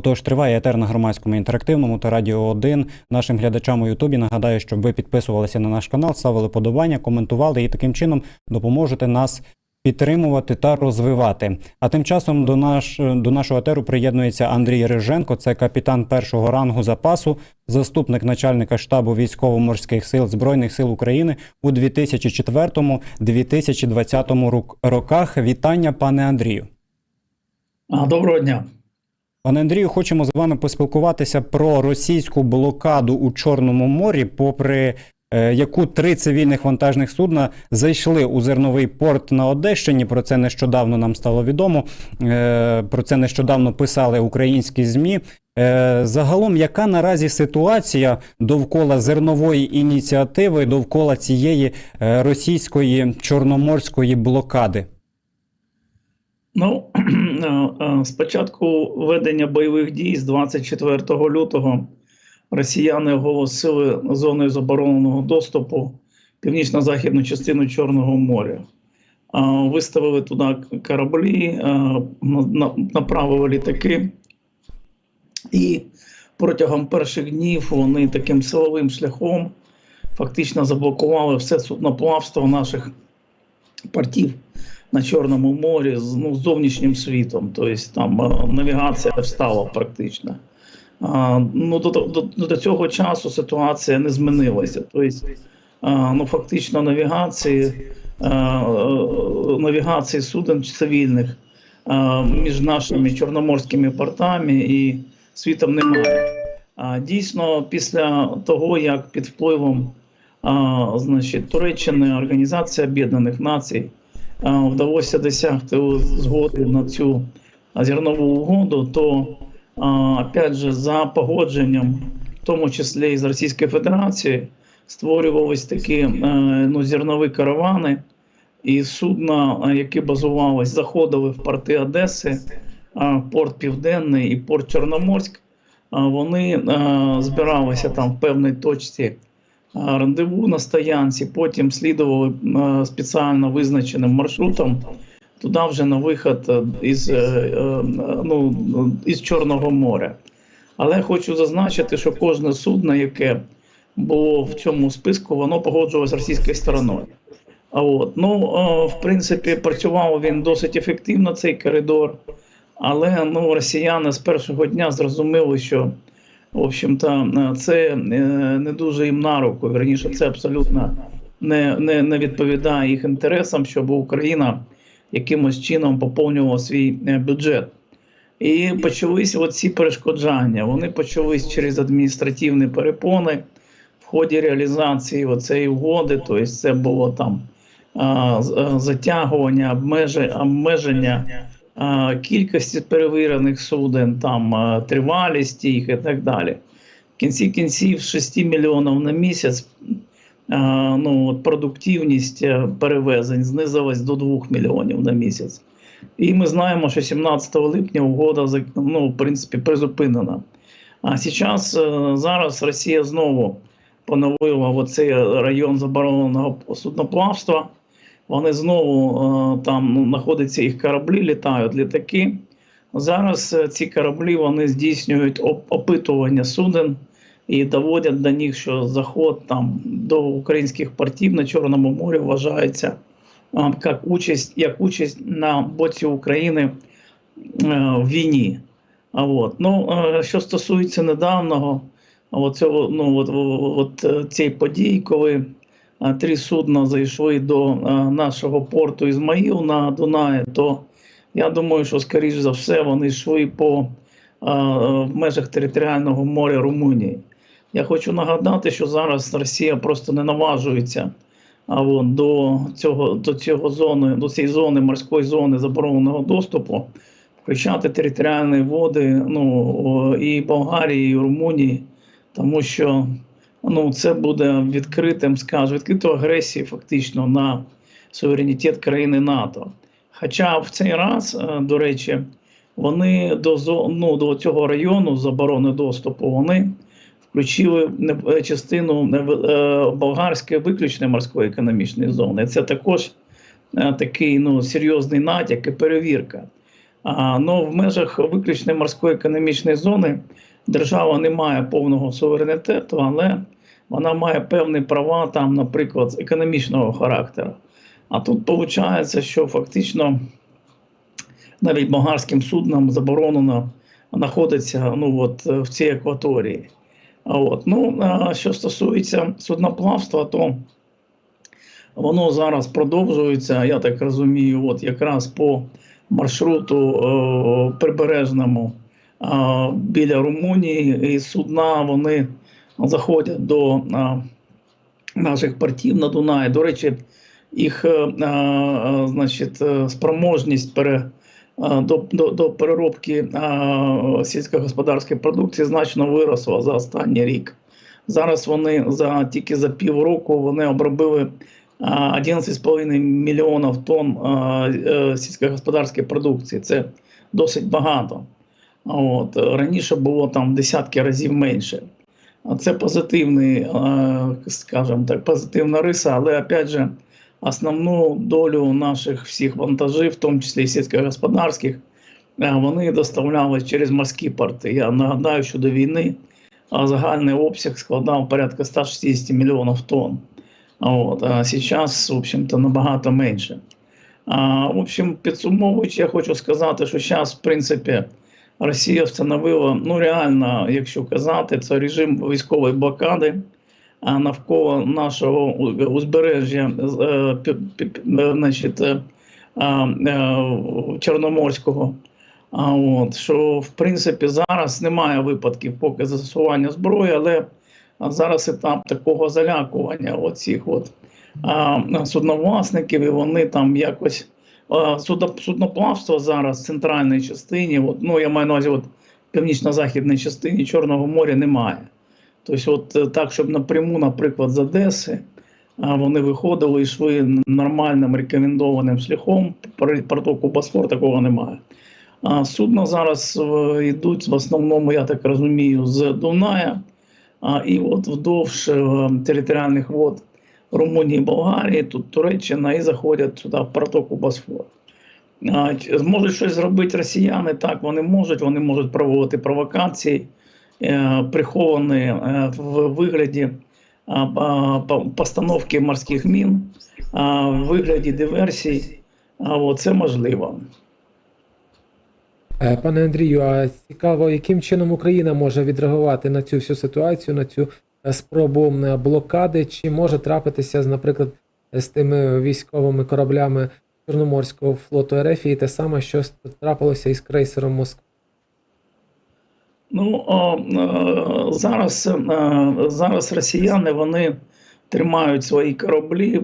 Отож, триває етер на громадському інтерактивному та радіо 1. Нашим глядачам у Ютубі нагадаю, щоб ви підписувалися на наш канал, ставили подобання, коментували і таким чином допоможете нас підтримувати та розвивати. А тим часом до наш до нашого етеру приєднується Андрій Риженко, це капітан першого рангу запасу, заступник начальника штабу військово-морських сил збройних сил України у 2004-2020 роках. Вітання, пане Андрію. Доброго дня. Пане Андрію, хочемо з вами поспілкуватися про російську блокаду у Чорному морі, попри е, яку три цивільних вантажних судна зайшли у зерновий порт на Одещині. Про це нещодавно нам стало відомо. Е, Про це нещодавно писали українські змі. Е, Загалом, яка наразі ситуація довкола зернової ініціативи, довкола цієї російської чорноморської блокади? Ну е, е, з початку ведення бойових дій з 24 лютого росіяни оголосили зоною забороненого доступу північно-західну частину Чорного моря. Е, Виставили туди кораблі, на- на- направили літаки, і протягом перших днів вони таким силовим шляхом фактично заблокували все судноплавство наших портів на Чорному морі з ну, зовнішнім світом. Тобто там е, навігація встала практично. А, ну, до, до, до цього часу ситуація не змінилася. Тобто, а, ну, фактично навігації, а, е, навігації суден цивільних а, між нашими чорноморськими портами і світом немає. А, дійсно, після того, як під впливом а, значить, Туреччини Організація Об'єднаних Націй вдалося досягти згоди на цю зернову угоду, то опять же за погодженням, в тому числі і з Російської Федерації, створювались такі е, ну, зернові каравани, і судна, е, які базувались, заходили в порти Одеси, е, порт Південний і порт Чорноморськ. Вони е, збиралися там в певній точці е, рандеву на стоянці, потім слідували спеціально визначеним маршрутом туди вже на вихід е, із, е, е, ну, із Чорного моря. Але хочу зазначити, що кожне судно, яке було в цьому списку, воно погоджувалося з російською стороною. А от, ну, в принципі, працював він досить ефективно, цей коридор. Але ну, росіяни з першого дня зрозуміли, що в общем-то, е, це е, не дуже їм на руку. Верніше, це абсолютно не, не, не відповідає їх інтересам, щоб Україна якимось чином поповнювала свій е, бюджет. І почалися оці перешкоджання. Вони почались через адміністративні перепони в ході реалізації цієї угоди. Тобто, це було там затягування, обмеження, кількості перевірених суден, там тривалість їх і так далі. В кінці кінців 6 мільйонів на місяць. Ну, продуктивність е, перевезень знизилась до 2 мільйонів на місяць. І ми знаємо, що 17 липня угода ну, в принципі призупинена. А зараз е, зараз Росія знову поновила оцей район забороненого судноплавства. Вони знову е, там ну, знаходяться їх кораблі, літають літаки. Зараз е, ці кораблі вони здійснюють опитування суден і доводять до них, що заход там до українських портів на Чорному морі вважається як участь, як участь на боці України е, в війні. А от. Ну, е, що стосується недавнього от ну, от, от, цієї події, коли е, три судна зайшли до нашого порту Ізмаїл на Дунаї, то я думаю, що, скоріш за все, вони йшли по в межах територіального моря Румунії. Я хочу нагадати, що зараз Росія просто не наважується от, до цього до цього зони, до цієї зони морської зони забороненого доступу, включати територіальні води ну, і Болгарії, і Румунії, тому що ну, це буде відкритим, скажу, відкритою агресією фактично на суверенітет країни НАТО. Хоча в цей раз, е, до речі, вони до, ну, до цього району заборони доступу, вони включили е, частину е, болгарської виключної морської економічної зони. Це також такий ну, серйозний натяк і перевірка. А, ну, в межах виключної морської економічної зони держава не має повного суверенітету, але вона має певні права, там, наприклад, економічного характеру. А тут виходить, що фактично навіть болгарським суднам заборонено знаходитися ну, от, в цій акваторії. А От. Ну, що стосується судноплавства, то воно зараз продовжується, я так розумію, от якраз по маршруту е, прибережному е, біля Румунії, і судна вони заходять до наших портів на Дунаї. До речі, їх е, е, значить, е, спроможність пере, до, до, до переробки сільськогосподарської продукції значно виросла за останній рік. Зараз вони за тільки за півроку вони обробили е, 11,5 мільйонів тонн сільськогосподарської продукції. Це досить багато. От. Раніше було там десятки разів менше. Це позитивний, скажімо так, позитивна риса, але опять же, основну долю наших всіх вантажів, в тому числі сільськогосподарських, вони доставляли через морські порти. Я нагадаю, що до війни загальний обсяг складав порядка 160 мільйонів тонн. От, а зараз, в общем-то, набагато менше. А, в общем, підсумовуючи, я хочу сказати, що зараз, в принципі, Росія встановила, ну реально, якщо казати, це режим військової блокади навколо нашого узбережжя е, е, значить, е, Чорноморського. А от, що в принципі зараз немає випадків поки застосування зброї, але зараз етап такого залякування оцих от, судновласників, і вони там якось судноплавство зараз в центральній частині, от, ну я маю на увазі, от, північно-західній частині Чорного моря немає. Тобто, от е, так, щоб напряму, наприклад, з Одеси, вони виходили і йшли нормальним рекомендованим шляхом, при протоку Босфор такого немає. А судна зараз е, йдуть в основному, я так розумію, з Дуная, а, і от вдовж е, територіальних вод Румунії, Болгарії, тут Туреччина, і заходять сюди в протоку Босфор. Зможуть щось зробити росіяни, так вони можуть, вони можуть проводити провокації, е, приховані е, в вигляді постановки морських мін, в вигляді диверсій. Це можливо. Е, Пане Андрію, а цікаво, яким чином Україна може відреагувати на цю всю ситуацію, на цю спробу блокади? Чи може трапитися, наприклад, з тими військовими кораблями Чорноморського флоту РФ і те саме, що трапилося із крейсером Москва? Ну о, е, зараз, е, зараз росіяни вони тримають свої кораблі е,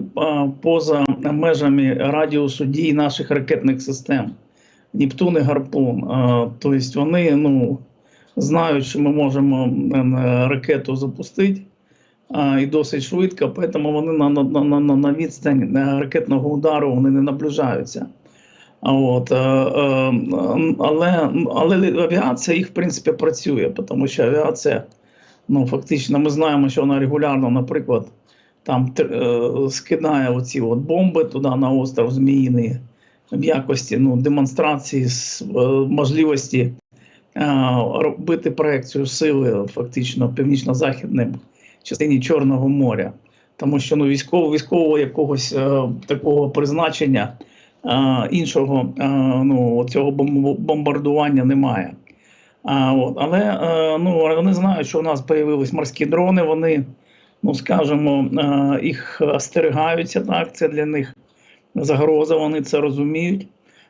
поза межами радіусу дій наших ракетних систем. Нептун і Гарпун. Е, Тобто вони ну, знають, що ми можемо е, ракету запустити і досить швидко, тому вони на, на, на, на, відстань ракетного удару вони не наближаються. От, е, е, але, але авіація їх в принципі працює, тому що авіація, ну фактично, ми знаємо, що вона регулярно, наприклад, там е, скидає оці от бомби туди на остров Зміїний в якості ну, демонстрації можливості робити проекцію сили фактично північно-західним частині Чорного моря. Тому що ну, військово, військового якогось е, такого призначення е, іншого е, ну, цього бомбардування немає. А, от, але е, ну, вони знають, що у нас з'явились морські дрони, вони, ну скажімо, е, їх остерігаються, так, це для них загроза, вони це розуміють.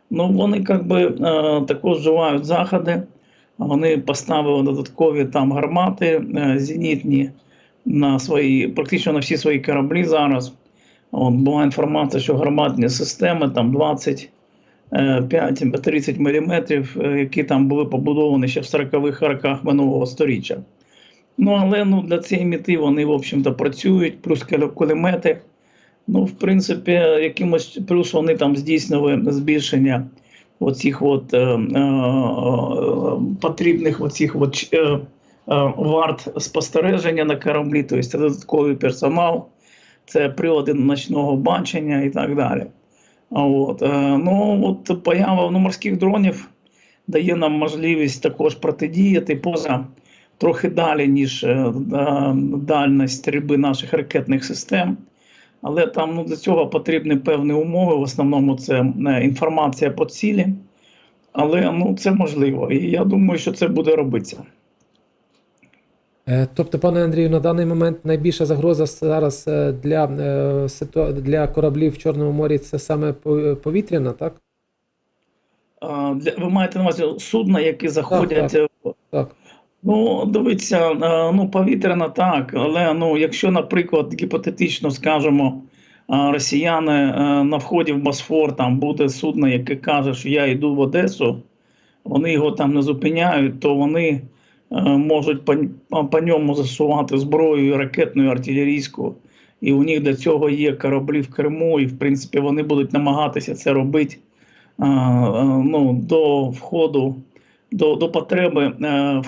Ну, вони як би, е, також вживають заходи, вони поставили додаткові там гармати е, зенітні на свої, практично на всі свої кораблі зараз. От, була інформація, що гарматні системи там 20 5-30 мм, які там були побудовані ще в 40-х роках минулого століття. Ну, але ну, для цієї мети вони, в общем-то, працюють, плюс куле- кулемети. Ну, в принципі, якимось плюс вони там здійснили збільшення оцих от, е, е, е, потрібних оцих от, е, е, варт спостереження на кораблі, тобто додатковий персонал, це прилади ночного бачення і так далі. От, е, ну, от поява ну, морських дронів дає нам можливість також протидіяти поза трохи далі, ніж е, е, дальність стрільби наших ракетних систем. Але там ну, для цього потрібні певні умови. В основному це е, інформація по цілі. Але ну, це можливо. І я думаю, що це буде робитися. Е, Тобто, пане Андрію, на даний момент найбільша загроза зараз е, для, для кораблів в Чорному морі це саме повітряна, так? Ви маєте на увазі судна, які заходять. е, Так. Ну, дивіться, е, ну, повітряна так, але ну, якщо, наприклад, гіпотетично скажемо, е, росіяни е, на вході в Босфор там буде судно, яке каже, що я йду в Одесу, вони його там не зупиняють, то вони можуть по, по ньому засувати зброю ракетну, і артилерійську. І у них для цього є кораблі в Криму, і в принципі вони будуть намагатися це робити ну, до входу до, до потреби е,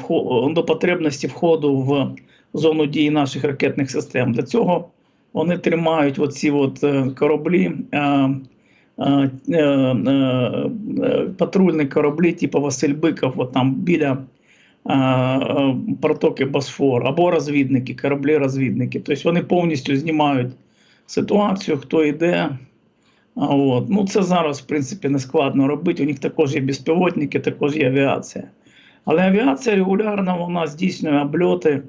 до потребності входу в зону дії наших ракетних систем. Для цього вони тримають оці от е, кораблі, е, патрульні кораблі, типу Василь Биков, там біля протоки Босфор, або розвідники, кораблі-розвідники. Тобто вони повністю знімають ситуацію, хто йде. От. Ну, це зараз, в принципі, не складно робити. У них також є безпілотники, також є авіація. Але авіація регулярно вона здійснює обльоти,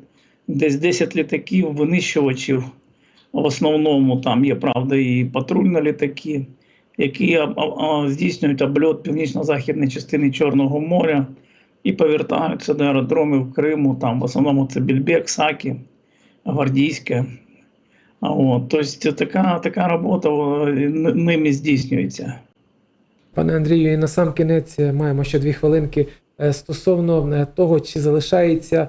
десь 10 літаків, винищувачів. В основному там є, правда, і патрульні літаки, які здійснюють обльот північно-західної частини Чорного моря і повертаються до аеродромів Криму. Там в основному це Більбек, Сакі, Гвардійське. От, тобто така, така робота ними здійснюється. Пане Андрію, і на сам кінець е, маємо ще дві хвилинки Е, стосовно е, того, чи залишається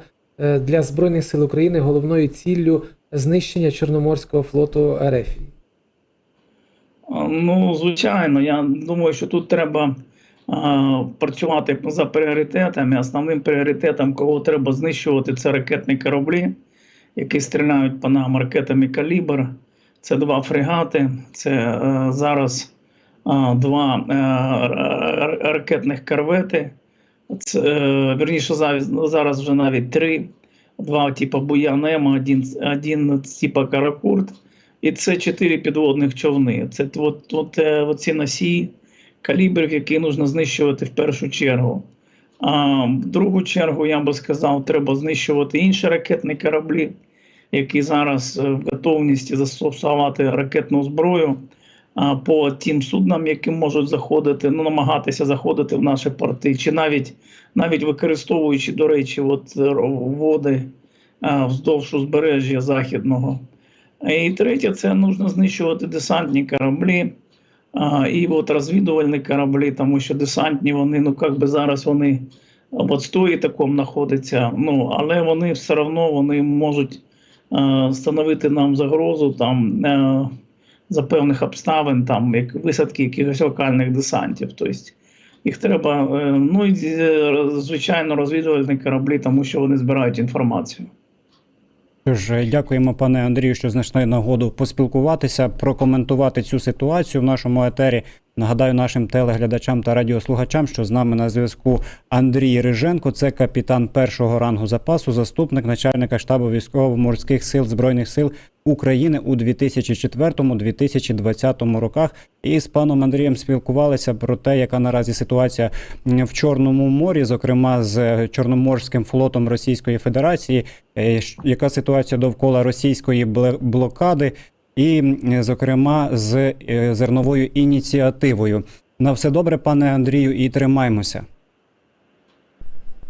для Збройних сил України головною ціллю знищення Чорноморського флоту РФ. Ну, звичайно, я думаю, що тут треба а, працювати за пріоритетами. Основним пріоритетом, кого треба знищувати, це ракетні кораблі, які стріляють по нам ракетами калібр. Це два фрегати, це е, зараз а, два е, ракетних корвети. Це, е, вірніше, зараз, зараз вже навіть три. Два типу Буянема, один, один типу Каракурт. І це чотири підводних човни. Це от, от, е, оці носії калібрів, які потрібно знищувати в першу чергу. В другу чергу, я би сказав, треба знищувати інші ракетні кораблі, які зараз е, в готовності застосувати ракетну зброю по тим суднам, які можуть заходити, ну, намагатися заходити в наші порти, чи навіть, навіть використовуючи, до речі, от, е, води вздовж узбережжя західного. І третє, це потрібно знищувати десантні кораблі а, і от розвідувальні кораблі, тому що десантні вони, ну як би зараз вони в отстої такому знаходяться, ну, але вони все одно вони можуть е, становити нам загрозу там, е, за певних обставин, там, як висадки якихось локальних десантів. Тобто їх треба, е, ну і звичайно, розвідувальні кораблі, тому що вони збирають інформацію. Тож е, дякуємо, пане Андрію, що знайшли нагоду поспілкуватися, прокоментувати цю ситуацію в нашому етері. Нагадаю нашим телеглядачам та радіослухачам, що з нами на зв'язку Андрій Риженко, це капітан першого рангу запасу, заступник начальника штабу військово-морських сил збройних сил України у 2004-2020 роках. І з паном Андрієм спілкувалися про те, яка наразі ситуація в Чорному морі, зокрема з Чорноморським флотом Російської Федерації, е, яка ситуація довкола російської блокади, і, зокрема, з е, зерновою ініціативою. На все добре, пане Андрію, і тримаймося.